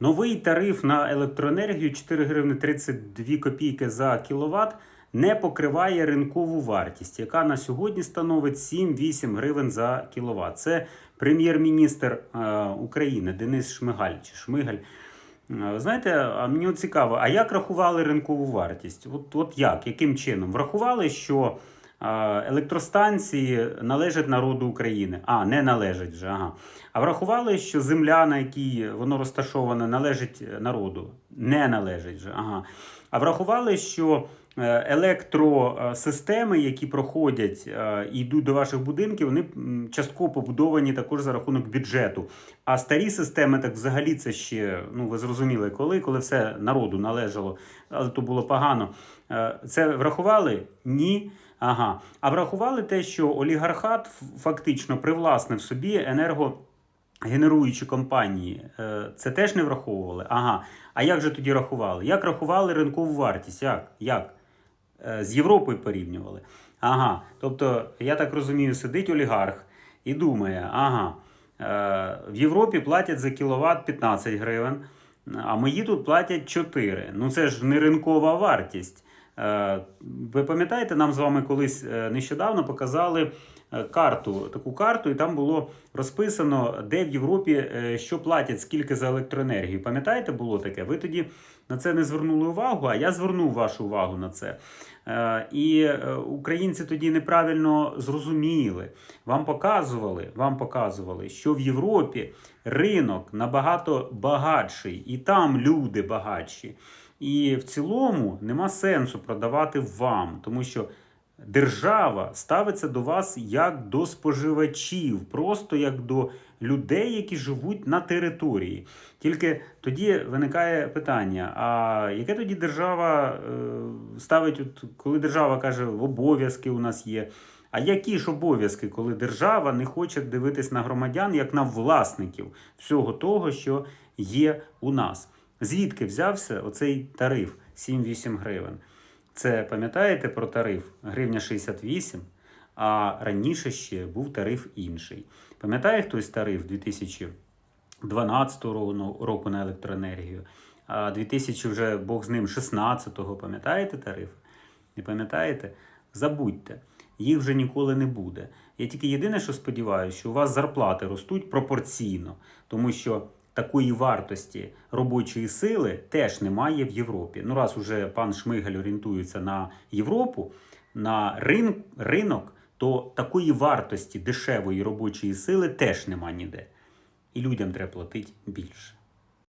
Новий тариф на електроенергію 4 гривни 32 копійки за кіловат не покриває ринкову вартість, яка на сьогодні становить 7-8 гривень за кіловат. Це прем'єр-міністр е, України Денис Шмигаль чи Шмигаль. Е, Знаєте, мені цікаво, а як рахували ринкову вартість? От, от як, яким чином? Врахували, що електростанції належать народу України. А, не належать вже. Ага. А врахували, що земля, на якій воно розташоване, належить народу. Не належить вже. Ага. А врахували, що електросистеми, які проходять е, і йдуть до ваших будинків, вони частково побудовані також за рахунок бюджету. А старі системи, так взагалі, це ще, ну ви зрозуміли, коли, коли все народу належало, але то було погано. Е, Це врахували? Ні. Ага. А врахували те, що олігархат фактично привласнив собі енергогенеруючі компанії. Е, Це теж не враховували. Ага. А як же тоді рахували? Як рахували ринкову вартість? Як? Як? Е, З Європою порівнювали. Ага. Тобто, я так розумію, сидить олігарх і думає, ага, е, в Європі платять за кіловат 15 гривень, а мої тут платять 4. Ну це ж не ринкова вартість. Е, Ви пам'ятаєте, нам з вами колись е, нещодавно показали е, карту, таку карту, і там було розписано, де в Європі що платять, скільки за електроенергію. Пам'ятаєте, було таке? Ви тоді на це не звернули увагу, а я звернув вашу увагу на це. Е, І е, українці тоді неправильно зрозуміли. Вам показували, вам показували, що в Європі ринок набагато багатший, і там люди багатші. І в цілому нема сенсу продавати вам, тому що держава ставиться до вас як до споживачів, просто як до людей, які живуть на території. Тільки тоді виникає питання: а яке тоді держава е, ставить, от, коли держава каже, обов'язки у нас є. А які ж обов'язки, коли держава не хоче дивитись на громадян як на власників всього того, що є у нас? Звідки взявся оцей тариф 7-8 гривень? Це пам'ятаєте про тариф гривня 68, а раніше ще був тариф інший. Пам'ятає хтось тариф 2012 року на електроенергію, а 2000 вже Бог з ним 16-го, пам'ятаєте тариф? Не пам'ятаєте? Забудьте, їх вже ніколи не буде. Я тільки єдине, що сподіваюся, що у вас зарплати ростуть пропорційно, тому що такої вартості робочої сили теж немає в Європі. Ну, раз уже пан Шмигаль орієнтується на Європу, на рин, ринок, то такої вартості дешевої робочої сили теж нема ніде. І людям треба платити більше.